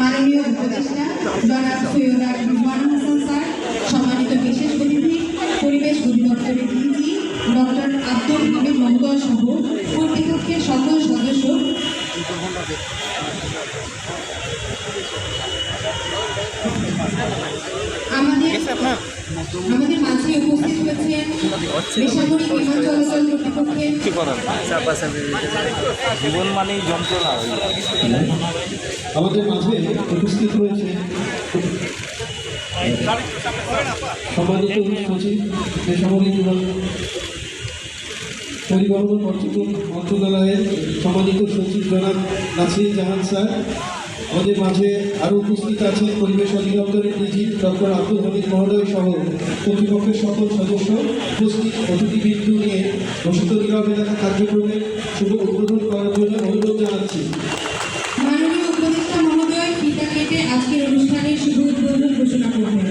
মাননীয় উপদেষ্টা জনাব সৈয়দ রিজওয়ান হাসান স্যার সম্মানিত বিশেষ অতিথি পরিবেশ ডিজি ডক্টর আব্দুল হামিদ মহোদয় সহ কর্তৃপক্ষের সকল সদস্য। আমাদের আমাদের মাঝে উপস্থিত হয়েছেন বেসামরিক বিমান চলাচল কর্তৃপক্ষের কি করার চাপাচাপি জীবন মানেই যন্ত্রণা। আমাদের মাঝে উপস্থিত রয়েছে সম্মানিত সচিব বেসামরিক বিমান পরিবহন মন্ত্রণালয়ের সম্মানিত সচিব জনাব নাসির জাহান স্যার, আমাদের মাঝে আরও উপস্থিত আছেন পরিবেশ অধিদপ্তরের ডিজি ডক্টর আব্দুল হামিদ মহোদয় সহ কর্তৃপক্ষের সকল সদস্য উপস্থিত। অতিথিবৃন্দ নিয়ে বসন্ত এলাকা কার্যক্রমের শুভ উদ্বোধন করার জন্য অনুরোধ জানাচ্ছি। আজকের অনুষ্ঠানের শুভ উদ্বোধন ঘোষণা করবেন।